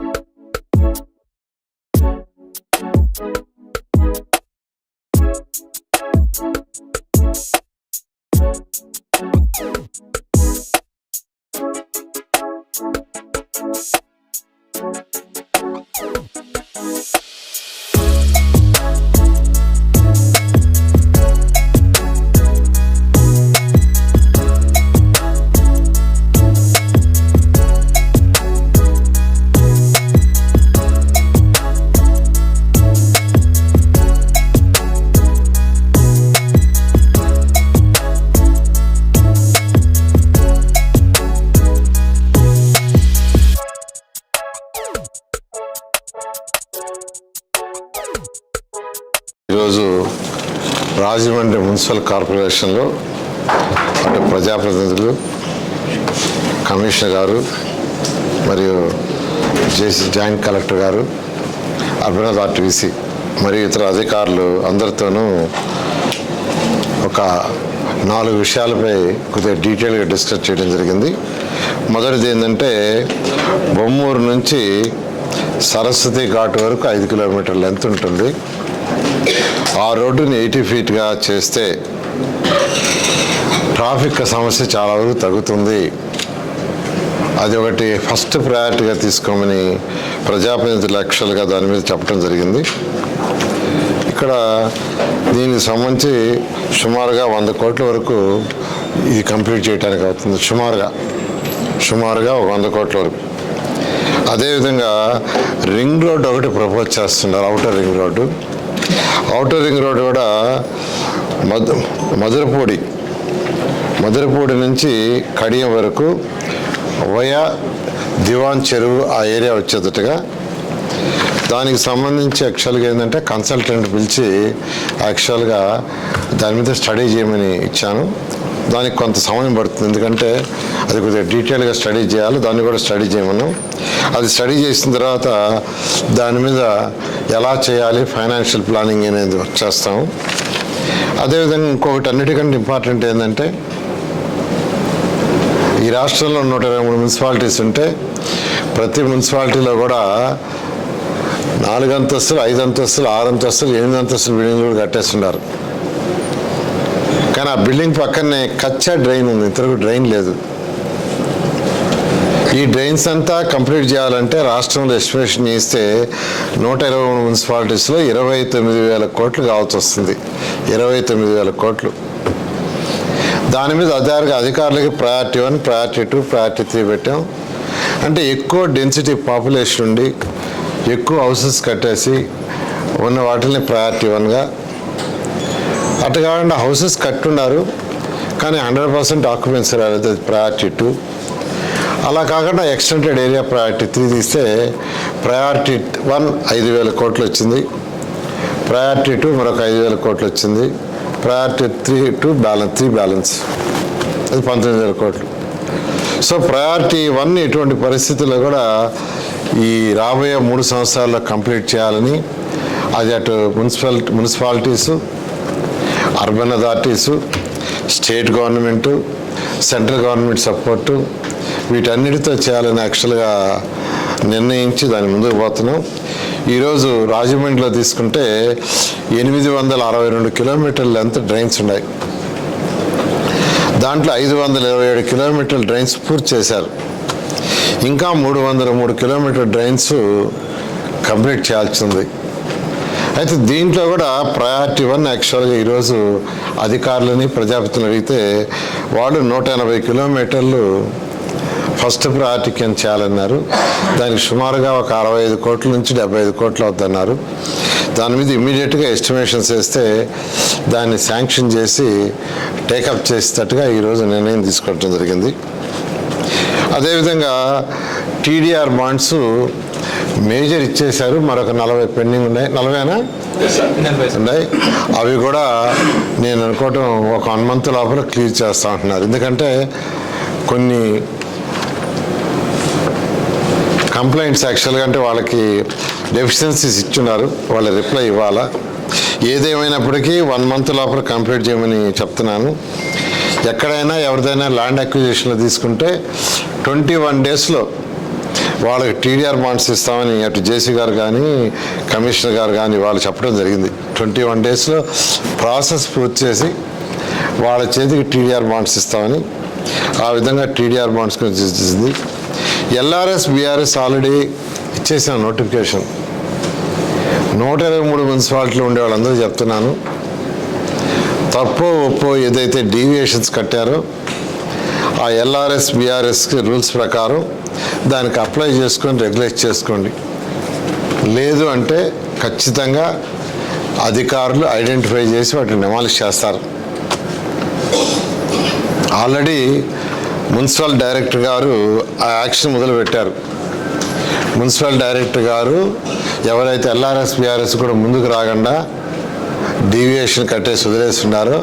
You ఈరోజు Rajahmundry municipal కార్పొరేషన్లో అటు ప్రజాప్రతినిధులు కమిషనర్ గారు మరియు జేసీ జాయింట్ కలెక్టర్ గారు అభినవ్ ఆర్టీసీ మరియు ఇతర అధికారులు అందరితోనూ ఒక నాలుగు విషయాలపై కొద్దిగా డీటెయిల్గా డిస్కస్ చేయడం జరిగింది. మొదటిది ఏంటంటే బొమ్మూరు నుంచి సరస్వతి ఘాట్ వరకు ఐదు కిలోమీటర్ లెంత్ ఉంటుంది. ఆ రోడ్డుని ఎయిటీ ఫీట్గా చేస్తే ట్రాఫిక్ సమస్య చాలా వరకు తగ్గుతుంది. అది ఒకటి ఫస్ట్ ప్రయారిటీగా తీసుకోమని ప్రజాప్రతినిధులు లక్షలుగా దాని మీద చెప్పడం జరిగింది. ఇక్కడ దీనికి సంబంధించి సుమారుగా వంద కోట్ల వరకు ఇది కంప్లీట్ చేయడానికి అవుతుంది. సుమారుగా సుమారుగా ఒక వంద కోట్ల వరకు. అదేవిధంగా రింగ్ రోడ్ ఒకటి ప్రపోజ్ చేస్తున్నారు outer ring road. Outer ring road కూడా మధు మధురపూడి మధురపూడి నుంచి కడియం వరకు వయా దివాన్ చెరువు ఆ ఏరియా వచ్చేటట్టుగా. దానికి సంబంధించి యాక్చువల్గా ఏంటంటే కన్సల్టెంట్ పిలిచి యాక్చువల్గా దాని మీద స్టడీ చేయమని ఇచ్చాను. దానికి కొంత సమయం పడుతుంది. ఎందుకంటే అది కొద్దిగా డీటెయిల్గా స్టడీ చేయాలి దాన్ని కూడా స్టడీ చేయమన్నాం అది స్టడీ చేసిన తర్వాత దాని మీద ఎలా చేయాలి ఫైనాన్షియల్ ప్లానింగ్ అనేది చేస్తాము అదేవిధంగా ఇంకొకటి అన్నిటికంటే ఇంపార్టెంట్ ఏంటంటే ఈ రాష్ట్రంలో నూట ఇరవై మూడు మున్సిపాలిటీస్ ఉంటే ప్రతి మున్సిపాలిటీలో కూడా నాలుగు అంతస్తులు ఐదు అంతస్తులు ఆరు అంతస్తులు ఎనిమిది అంతస్తులు బిల్డింగ్లు కూడా కట్టేస్తున్నారు. కానీ ఆ బిల్డింగ్ పక్కనే కచ్చా డ్రైన్ ఉంది ఇంతవరకు డ్రైన్ లేదు. ఈ డ్రైన్స్ అంతా కంప్లీట్ చేయాలంటే రాష్ట్రంలో ఎస్టిమేషన్ చేస్తే నూట ఇరవై మూడు మున్సిపాలిటీస్లో ఇరవై తొమ్మిది వేల కోట్లు కావాల్సి వస్తుంది. ఇరవై తొమ్మిది వేల కోట్లు. దాని మీద అధికారులు అధికారులకి priority one priority two priority three పెట్టాం. అంటే ఎక్కువ డెన్సిటీ పాపులేషన్ ఉండి ఎక్కువ హౌసెస్ కట్టేసి ఉన్న వాటిని ప్రయారిటీ వన్గా అటు కాకుండా హౌసెస్ కట్టున్నారు కానీ హండ్రెడ్ పర్సెంట్ ఆక్యుపెన్సీ రాలేదు ప్రయారిటీ టూ అలా కాకుండా ఎక్స్టెండెడ్ ఏరియా ప్రయారిటీ త్రీ తీస్తే ప్రయారిటీ వన్ ఐదు వేల కోట్లు వచ్చింది ప్రయారిటీ టూ మరొక ఐదు వేల కోట్లు వచ్చింది priority three two balance three balance. అది పంతొమ్మిది వేల కోట్లు. సో ప్రయారిటీ వన్ ఇటువంటి పరిస్థితుల్లో కూడా ఈ రాబోయే మూడు సంవత్సరాల్లో కంప్లీట్ చేయాలని అది అటు municipal municipalities urban authorities state government central government support వీటన్నిటితో చేయాలని యాక్చువల్గా నిర్ణయించి దాని ముందుకు పోతున్నాం. ఈరోజు రాజమండ్రిలో తీసుకుంటే ఎనిమిది వందల అరవై రెండు కిలోమీటర్ల లెంత్ డ్రైన్స్ ఉన్నాయి. దాంట్లో ఐదు వందల ఇరవై ఏడు కిలోమీటర్ల డ్రైన్స్ పూర్తి చేశారు. ఇంకా మూడు వందల మూడు కిలోమీటర్ డ్రైన్స్ కంప్లీట్ చేయాల్సి ఉంది. అయితే దీంట్లో కూడా ప్రయారిటీ వన్ యాక్చువల్గా ఈరోజు అధికారులని ప్రజాపతిని అడిగితే వాళ్ళు నూట ఎనభై కిలోమీటర్లు ఫస్ట్ ప్రయారిటీ కింద చేయాలన్నారు? దానికి సుమారుగా ఒక అరవై ఐదు కోట్ల నుంచి డెబ్బై ఐదు కోట్లు అవుతున్నారు దాని మీద ఇమీడియట్గా ఎస్టిమేషన్స్ వేస్తే దాన్ని శాంక్షన్ చేసి టేకప్ చేసేటట్టుగా ఈరోజు నిర్ణయం తీసుకోవడం జరిగింది. అదేవిధంగా టీడీఆర్ బాండ్స్ మేజర్ ఇచ్చేశారు. మరొక నలభై పెండింగ్ ఉన్నాయి. నలభైనా ఉన్నాయి. అవి కూడా నేను అనుకోవటం ఒక వన్ మంత్ లోపల క్లియర్ చేస్తా అంటున్నారు ఎందుకంటే కొన్ని కంప్లైంట్స్ యాక్చువల్గా అంటే వాళ్ళకి డెఫిషియన్సీస్ ఇచ్చున్నారు. వాళ్ళ రిప్లై ఇవ్వాలా? ఏదేమైనప్పటికీ వన్ మంత్ లోపల కంప్లీట్ చేయమని చెప్తున్నాను. ఎక్కడైనా ఎవరిదైనా ల్యాండ్ అక్విజిషన్లో తీసుకుంటే ట్వంటీ వన్ డేస్లో వాళ్ళకి టీడీఆర్ బాండ్స్ ఇస్తామని అటు జేసీ గారు కానీ కమిషనర్ గారు కానీ వాళ్ళు చెప్పడం జరిగింది. ట్వంటీ వన్ డేస్లో ప్రాసెస్ పూర్తి చేసి వాళ్ళ చేతికి టీడీఆర్ బాండ్స్ ఇస్తామని ఆ విధంగా టీడీఆర్ బాండ్స్ గురించి ఇచ్చింది ఎల్ఆర్ఎస్ బీఆర్ఎస్ ఆల్రెడీ ఇచ్చేసిన నోటిఫికేషన్ నూట ఇరవై మూడు మున్సిపాలిటీలు ఉండే వాళ్ళందరూ చెప్తున్నాను. తప్పో ఒప్పో ఏదైతే డీవియేషన్స్ కట్టారో ఆ ఎల్ఆర్ఎస్ బీఆర్ఎస్కి రూల్స్ ప్రకారం దానికి అప్లై చేసుకొని రెగ్యులేట్ చేసుకోండి. లేదు అంటే ఖచ్చితంగా అధికారులు ఐడెంటిఫై చేసి వాటిని డెమాలిష్ చేస్తారు. ఆల్రెడీ మున్సిపల్ డైరెక్టర్ గారు ఆ యాక్షన్ మొదలుపెట్టారు. మున్సిపల్ డైరెక్టర్ గారు ఎవరైతే ఎల్ఆర్ఎస్ బీఆర్ఎస్ కూడా ముందుకు రాకుండా డీవియేషన్ కట్టేసి వదిలేస్తున్నారో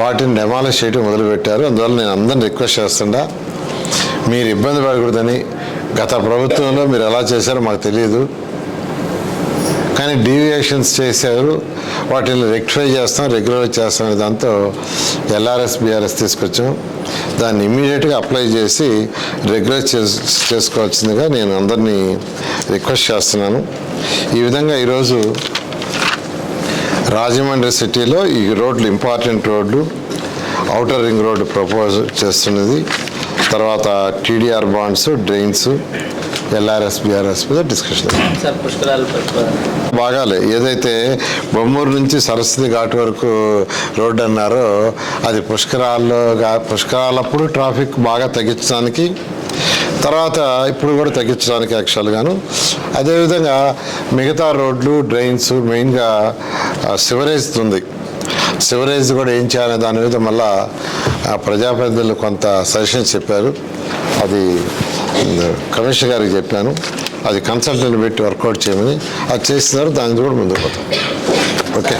వాటిని డెమాలిష్ చేయడం మొదలుపెట్టారు. అందువల్ల నేను అందరిని రిక్వెస్ట్ చేస్తుండా మీరు ఇబ్బంది పడకూడదని గత ప్రభుత్వంలో మీరు ఎలా చేశారో మాకు తెలియదు. కానీ డీవియేషన్స్ చేశారు. వాటిని రెక్టిఫై చేస్తాం రెగ్యులర్ చేస్తాం అనే దాంతో ఎల్ఆర్ఎస్ బీఆర్ఎస్ తీసుకొచ్చాం. దాన్ని ఇమ్మీడియట్గా అప్లై చేసి రెగ్యులర్ చేస్ చేసుకోవాల్సిందిగా నేను అందరినీ రిక్వెస్ట్ చేస్తున్నాను. ఈ విధంగా ఈరోజు రాజమండ్రి సిటీలో ఈ రోడ్లు ఇంపార్టెంట్ రోడ్లు అవుటర్ రింగ్ రోడ్డు ప్రపోజ్ చేస్తున్నది. తర్వాత TDR bonds drains LRS BRS మీద డిస్కషన్ బాగాలే. ఏదైతే బొమ్మూరు నుంచి సరస్వతి ఘాట్ వరకు రోడ్డు అన్నారో అది పుష్కరాల్లో పుష్కరాలప్పుడు ట్రాఫిక్ బాగా తగ్గించడానికి తర్వాత ఇప్పుడు కూడా తగ్గించడానికి యాక్చువల్గాను అదేవిధంగా మిగతా రోడ్లు డ్రైన్స్ మెయిన్గా సివరేజ్ ఉంది. సివరేజ్ కూడా ఏం చేయాలనే దాని మీద మళ్ళా ప్రజాప్రతినిధులు కొంత సజెషన్స్ చెప్పారు. అది కమిషనర్ గారికి చెప్పాను. అది కన్సల్టెంట్ పెట్టి వర్కౌట్ చేయమని. అది చేస్తున్నారు దాని కూడా ముందుకు పోతాం. ఓకే.